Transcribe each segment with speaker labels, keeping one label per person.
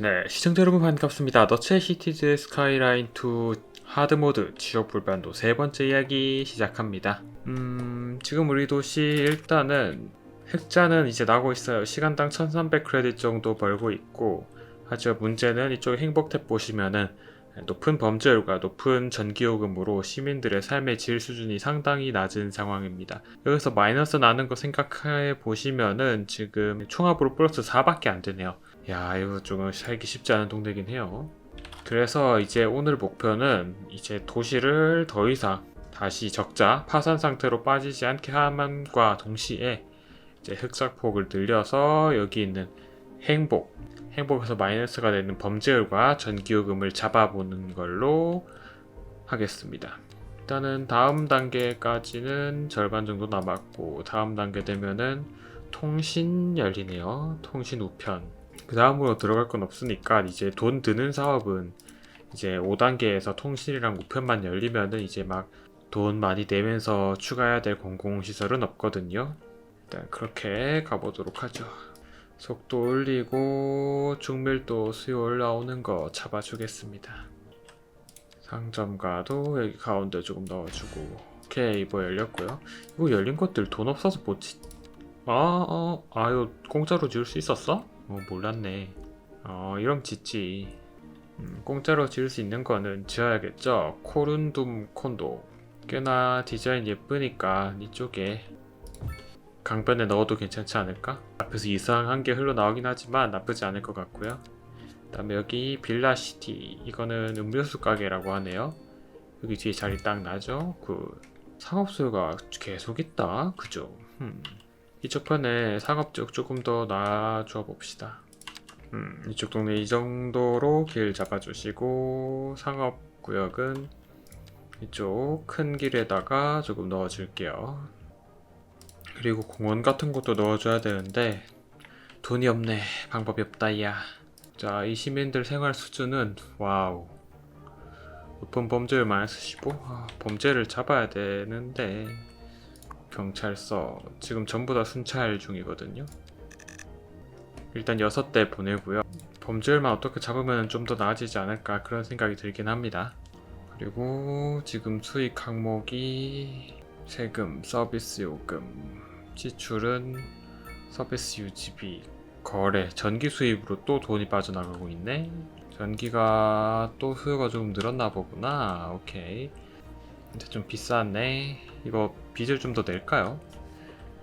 Speaker 1: 네, 시청자 여러분 반갑습니다. 너체 시티즈 스카이라인 2 하드모드 지역 불반도 세 번째 이야기 시작합니다. 음, 지금 우리 도시 일단은 흑자는 이제 나고 있어요. 시간당 1300 크레딧 정도 벌고 있고 하지만 문제는 이쪽 행복 탭 보시면은 높은 범죄율과 높은 전기요금으로 시민들의 삶의 질 수준이 상당히 낮은 상황입니다. 여기서 마이너스 나는 거 생각해 보시면은 지금 총합으로 플러스 4밖에 안 되네요. 야, 이거 조금 살기 쉽지 않은 동네긴 해요. 그래서 이제 오늘 목표는 이제 도시를 더 이상 다시 적자, 파산 상태로 빠지지 않게 함과 동시에 이제 흑삭폭을 늘려서 여기 있는 행복, 행복에서 마이너스가 되는 범죄율과 전기요금을 잡아보는 걸로 하겠습니다. 일단은 다음 단계까지는 절반 정도 남았고 다음 단계 되면은 통신 열리네요. 통신 우편. 그 다음으로 들어갈 건 없으니까 이제 돈 드는 사업은 이제 5단계에서 통신이랑 우편만 열리면은 이제 막 돈 많이 내면서 추가해야 될 공공시설은 없거든요. 일단 그렇게 가보도록 하죠. 속도 올리고 중밀도 수요 올라오는 거 잡아주겠습니다. 상점가도 여기 가운데 조금 넣어주고 오케이 이거 열렸고요. 이거 열린 것들 돈 없어서 못 지... 아, 어, 아, 이거 공짜로 지을 수 있었어? 어, 몰랐네. 어, 이럼 짓지. 음, 공짜로 지을 수 있는 거는 지어야겠죠. 코룬둠 콘도. 꽤나 디자인 예쁘니까 이쪽에 강변에 넣어도 괜찮지 않을까? 앞에서 이상한 게 흘러나오긴 하지만 나쁘지 않을 것 같고요. 그다음에 여기 빌라시티 이거는 음료수 가게라고 하네요. 여기 뒤에 자리 딱 나죠? 그 상업소가 계속 있다. 그죠? 음. 이쪽 편에 상업 쪽 조금 더 놔줘 봅시다. 음, 이쪽 동네 이 정도로 길 잡아주시고 상업 구역은 이쪽 큰 길에다가 조금 넣어줄게요. 그리고 공원 같은 것도 넣어줘야 되는데 돈이 없네. 방법이 없다 야. 자, 이 시민들 생활 수준은 와우. 높은 범죄를 많이 쓰시고 아, 범죄를 잡아야 되는데 경찰서 지금 전부 다 순찰 중이거든요. 일단 6대 보내고요. 범죄율만 어떻게 잡으면 좀 더 나아지지 않을까 그런 생각이 들긴 합니다. 그리고 지금 수익 항목이 세금, 서비스 요금, 지출은 서비스 유지비, 거래, 전기 수입으로 또 돈이 빠져나가고 있네. 전기가 또 수요가 조금 늘었나 보구나. 오케이. 근데 좀 비쌌네. 이거 빚을 좀 더 낼까요?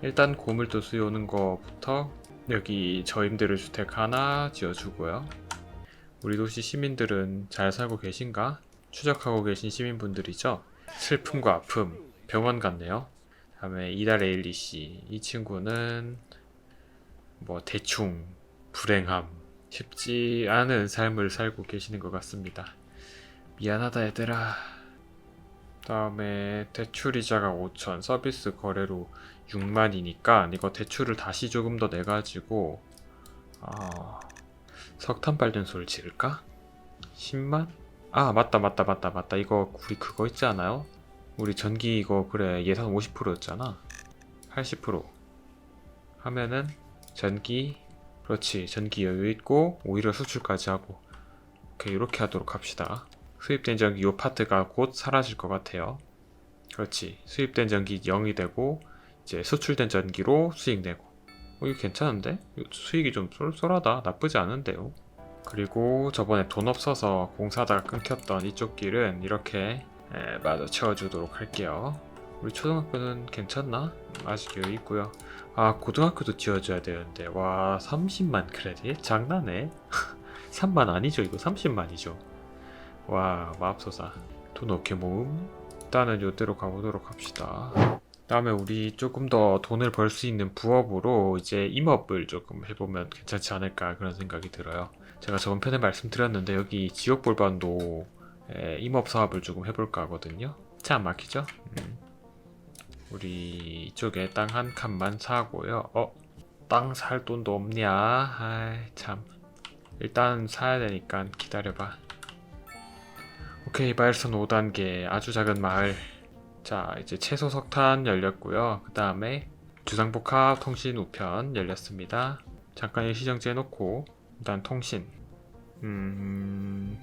Speaker 1: 일단 고물도 수요 오는 거부터 여기 저임대를 주택 하나 지어주고요. 우리 도시 시민들은 잘 살고 계신가? 추적하고 계신 시민분들이죠. 슬픔과 아픔, 병원 같네요. 다음에 이달 에일리 씨, 이 친구는 뭐 대충 불행함, 쉽지 않은 삶을 살고 계시는 것 같습니다. 미안하다 얘들아. 다음에 대출 이자가 5천, 서비스 거래로 6만이니까 이거 대출을 다시 조금 더 내가지고 아, 석탄 발전소를 지을까? 10만? 아 맞다 맞다 맞다 맞다 이거 우리 그거 있지 않아요? 우리 전기 이거 그래 예산 50%였잖아. 80% 하면은 전기 그렇지. 전기 여유 있고 오히려 수출까지 하고. 오케이 이렇게 하도록 합시다. 수입된 전기 요 파트가 곧 사라질 것 같아요. 그렇지. 수입된 전기 0이 되고 이제 수출된 전기로 수익 내고. 어, 이거 괜찮은데? 수익이 좀 쏠쏠하다. 나쁘지 않은데요. 그리고 저번에 돈 없어서 공사하다가 끊겼던 이쪽 길은 이렇게 에, 마저 채워주도록 할게요 우리 초등학교는 괜찮나? 아직 여유 있고요 아 고등학교도 지어줘야 되는데 와 30만 크레딧? 장난해? 3만 아니죠 이거 30만이죠 와 마법소사 돈 어떻게 모음? 일단은 요대로 가보도록 합시다 다음에 우리 조금 더 돈을 벌 수 있는 부업으로 이제 임업을 조금 해보면 괜찮지 않을까 그런 생각이 들어요. 제가 저번 편에 말씀드렸는데 여기 지역볼반도 에, 임업 사업을 조금 해볼까 하거든요. 차 안 막히죠? 음. 우리 이쪽에 땅 한 칸만 사고요. 어? 땅 살 돈도 없냐? 아이 참. 일단 사야 되니까 기다려봐. 오케이 마일선 5단계 아주 작은 마을 자 이제 채소 석탄 열렸고요 그 다음에 주상복합 통신 우편 열렸습니다 잠깐 일시정지 해놓고 일단 통신 음,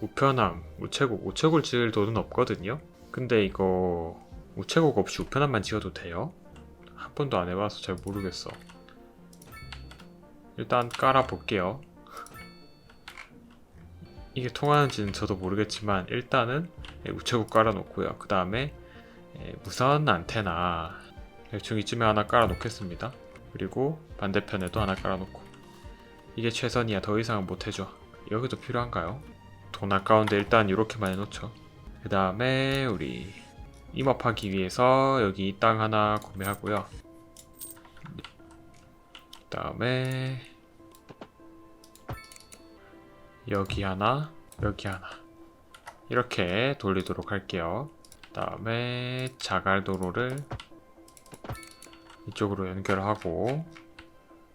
Speaker 1: 우편함, 우체국, 우체국을 지을 돈은 없거든요. 근데 이거 우체국 없이 우편함만 지어도 돼요? 한 번도 안 해봐서 잘 모르겠어. 일단 깔아 볼게요. 이게 통하는지는 저도 모르겠지만 일단은 예, 우체국 깔아놓고요. 그 다음에 무선 안테나 대충 이쯤에 하나 깔아놓겠습니다. 그리고 반대편에도 하나 깔아놓고 이게 최선이야. 더 이상은 못 해줘. 여기도 필요한가요? 돈 아까운데 일단 이렇게만 해놓죠. 그 다음에 우리 임업하기 위해서 여기 땅 하나 구매하고요. 그 다음에 여기 하나, 여기 하나 이렇게 돌리도록 할게요. 그 다음에 자갈 도로를 이쪽으로 연결하고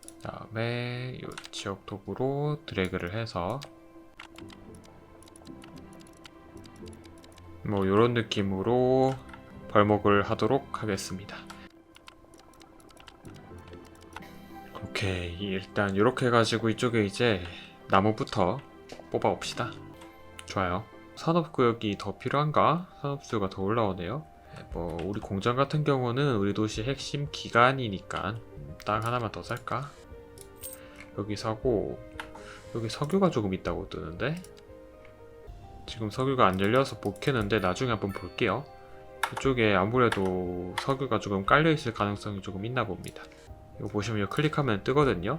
Speaker 1: 그 다음에 이 지역 도구로 드래그를 해서 뭐 이런 느낌으로 벌목을 하도록 하겠습니다. 오케이 일단 이렇게 해가지고 이쪽에 이제 나무부터 뽑아 봅시다. 좋아요. 산업구역이 더 필요한가? 산업수요가 더 올라오네요. 뭐 우리 공장 같은 경우는 우리 도시 핵심 기간이니까 땅 하나만 더 살까? 여기 사고 여기 석유가 조금 있다고 뜨는데 지금 석유가 안 열려서 못 캐는데 나중에 한번 볼게요. 이쪽에 아무래도 석유가 조금 깔려 있을 가능성이 조금 있나 봅니다. 이거 보시면 여기 클릭하면 뜨거든요.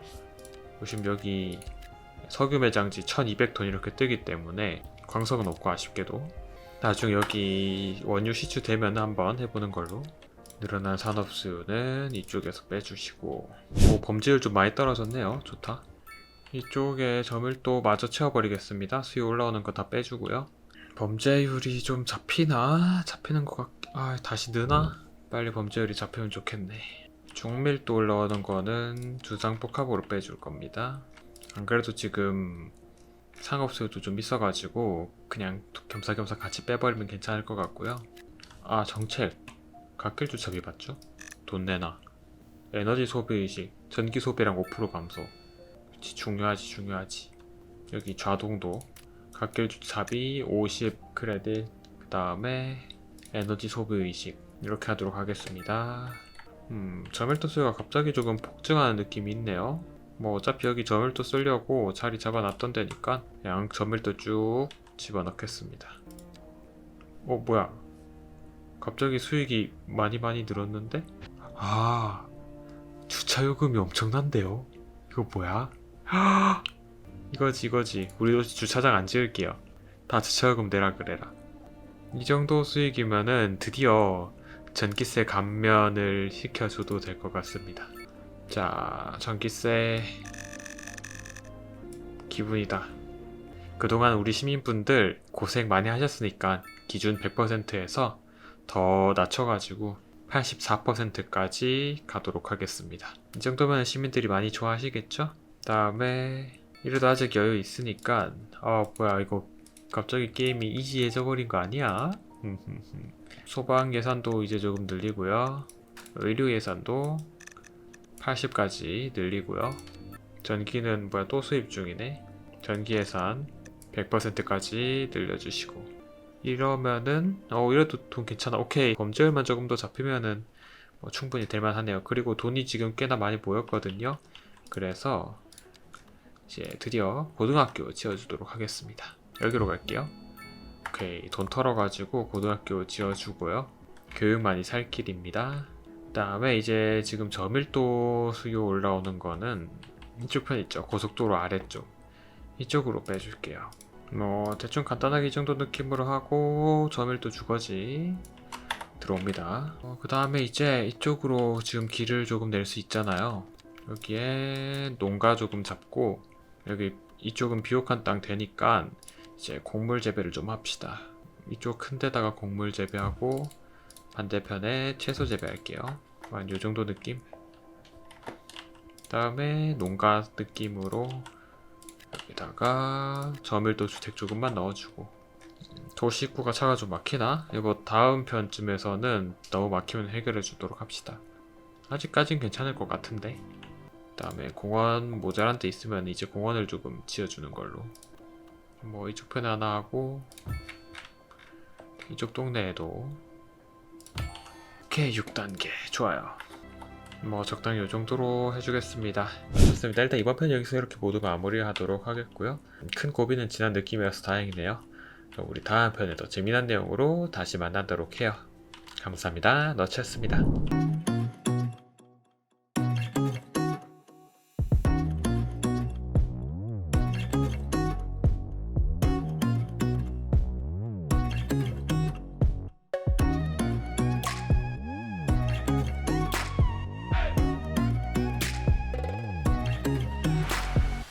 Speaker 1: 보시면 여기 석유 매장지 1200톤 이렇게 뜨기 때문에 광석은 없고 아쉽게도 나중에 여기 원유 시추 되면 한번 해보는 걸로 늘어난 산업수요는 이쪽에서 빼주시고 오, 범죄율 좀 많이 떨어졌네요 좋다 이쪽에 점을 또 마저 채워버리겠습니다 수요 올라오는 거 다 빼주고요 범죄율이 좀 잡히나? 잡히는 것 같... 아 다시 느나? 빨리 범죄율이 잡히면 좋겠네 중밀도 올라오는 거는 주상복합으로 빼줄 겁니다 안 그래도 지금 상업수요도 좀 있어가지고 그냥 겸사겸사 같이 빼버리면 괜찮을 것 같고요. 아 정책 갓길 주차비 맞죠? 돈 내놔. 에너지 소비 의식 전기 소비량 5% 감소. 중요하지 중요하지. 여기 좌동도 갓길 주차비 50 크레딧 그 다음에 에너지 소비 의식 이렇게 하도록 하겠습니다. 음 저밀도 수요가 갑자기 조금 폭증하는 느낌이 있네요. 뭐 어차피 여기 저밀도 쓰려고 자리 잡아놨던 데니까 그냥 저밀도 쭉 집어넣겠습니다. 어 뭐야? 갑자기 수익이 많이 많이 늘었는데? 아 주차 요금이 엄청난데요? 이거 뭐야? 이거지 이거지 우리도 주차장 안 지을게요. 다 주차 요금 내라 그래라. 이 정도 수익이면은 드디어 전기세 감면을 시켜줘도 될 것 같습니다. 자, 전기세 기분이다. 그동안 우리 시민분들 고생 많이 하셨으니까 기준 100%에서 더 낮춰가지고 84%까지 가도록 하겠습니다. 이 정도면 시민들이 많이 좋아하시겠죠? 다음에 이래도 아직 여유 있으니까 아 뭐야 이거 갑자기 게임이 이지해져 버린 거 아니야? 소방 예산도 이제 조금 늘리고요. 의료 예산도 80까지 늘리고요. 전기는 뭐야 또 수입 중이네. 전기 예산 100%까지 늘려주시고 이러면은 어 이래도 돈 괜찮아. 오케이 범죄율만 조금 더 잡히면은 뭐 충분히 될만하네요. 그리고 돈이 지금 꽤나 많이 모였거든요. 그래서 이제 드디어 고등학교 지어주도록 하겠습니다. 여기로 갈게요. 오케이 돈 털어가지고 고등학교 지어주고요. 교육만이 살 길입니다. 다음에 이제 지금 저밀도 수요 올라오는 거는 이쪽 편 있죠 고속도로 아래쪽 이쪽으로 빼줄게요 뭐 대충 간단하게 이 정도 느낌으로 하고 저밀도 주거지 들어옵니다 어, 그 다음에 이제 이쪽으로 지금 길을 조금 낼 수 있잖아요 여기에 농가 조금 잡고 여기 이쪽은 비옥한 땅 되니까 이제 곡물 재배를 좀 합시다 이쪽 큰 데다가 곡물 재배하고 반대편에 채소 재배할게요. 한 요정도 느낌. 다음에 농가 느낌으로 여기다가 저밀도 주택 조금만 넣어주고 도시구가 차가 좀 막히나? 이거 다음 편쯤에서는 너무 막히면 해결해 주도록 합시다. 아직까진 괜찮을 것 같은데 그다음에 공원 모자란 데 있으면 이제 공원을 조금 지어주는 걸로. 뭐 이쪽 편에 하나 하고 이쪽 동네에도 오케이 6단계 좋아요. 뭐 적당히 이 정도로 해주겠습니다. 좋습니다. 일단 이번 편 여기서 이렇게 모두 마무리하도록 하겠고요. 큰 고비는 지난 느낌이라서 다행이네요. 그럼 우리 다음 편에도 재미난 내용으로 다시 만나도록 해요. 감사합니다. 너치였습니다.